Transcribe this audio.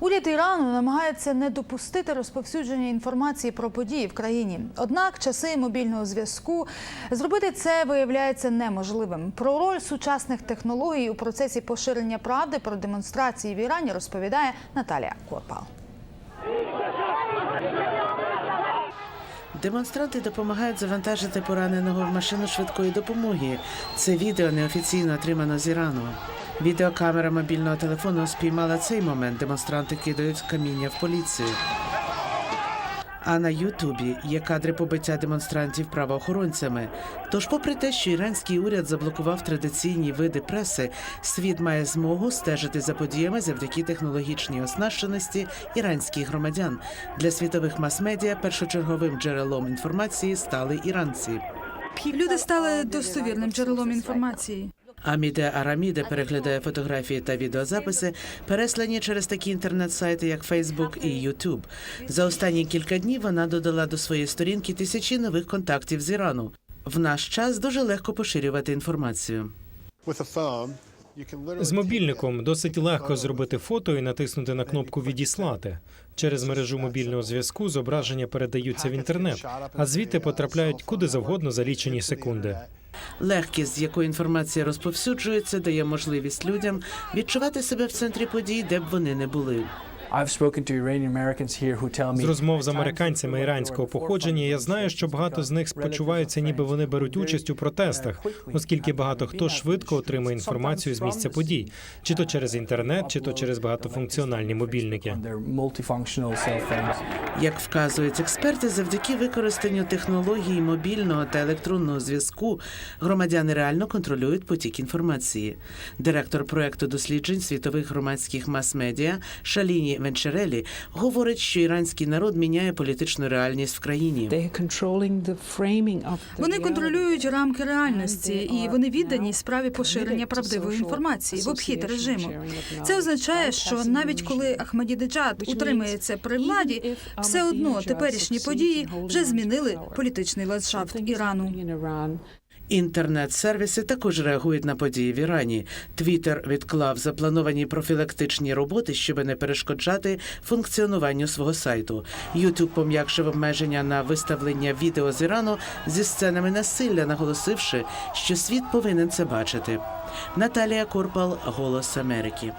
Уряд Ірану намагається не допустити розповсюдження інформації про події в країні. Однак часи мобільного зв'язку зробити це виявляється неможливим. Про роль сучасних технологій у процесі поширення правди про демонстрації в Ірані розповідає Наталія Корпал. Демонстранти допомагають завантажити пораненого в машину швидкої допомоги. Це відео неофіційно отримано з Ірану. Відеокамера мобільного телефону спіймала цей момент. Демонстранти кидають каміння в поліцію. А на Ютубі є кадри побиття демонстрантів правоохоронцями. Тож, попри те, що іранський уряд заблокував традиційні види преси, світ має змогу стежити за подіями завдяки технологічній оснащеності іранських громадян. Для світових мас-медіа першочерговим джерелом інформації стали іранці. Люди стали достовірним джерелом інформації. Аміде Араміде переглядає фотографії та відеозаписи, переслані через такі інтернет-сайти, як Facebook і YouTube. За останні кілька днів вона додала до своєї сторінки тисячі нових контактів з Ірану. В наш час дуже легко поширювати інформацію. З мобільником досить легко зробити фото і натиснути на кнопку Відіслати. Через мережу мобільного зв'язку зображення передаються в інтернет, а звідти потрапляють куди завгодно за лічені секунди. Легкість, з якою інформація розповсюджується, дає можливість людям відчувати себе в центрі подій, де б вони не були. З розмов з американцями іранського походження я знаю, що багато з них спочуваються, ніби вони беруть участь у протестах, оскільки багато хто швидко отримує інформацію з місця подій, чи то через інтернет, чи то через багатофункціональні мобільники. Як вказують експерти, завдяки використанню технологій мобільного та електронного зв'язку громадяни реально контролюють потік інформації. Директор проекту досліджень світових громадських мас-медіа Шаліні Венчерелі говорить, що іранський народ міняє політичну реальність в країні. Вони контролюють рамки реальності, і вони віддані справі поширення правдивої інформації в обхід режиму. Це означає, що навіть коли Ахмадінеджад утримується при владі, все одно теперішні події вже змінили політичний ландшафт Ірану. Інтернет-сервіси також реагують на події в Ірані. Твіттер відклав заплановані профілактичні роботи, щоб не перешкоджати функціонуванню свого сайту. Ютуб пом'якшив обмеження на виставлення відео з Ірану зі сценами насилля, наголосивши, що світ повинен це бачити. Наталія Корпал, Голос Америки.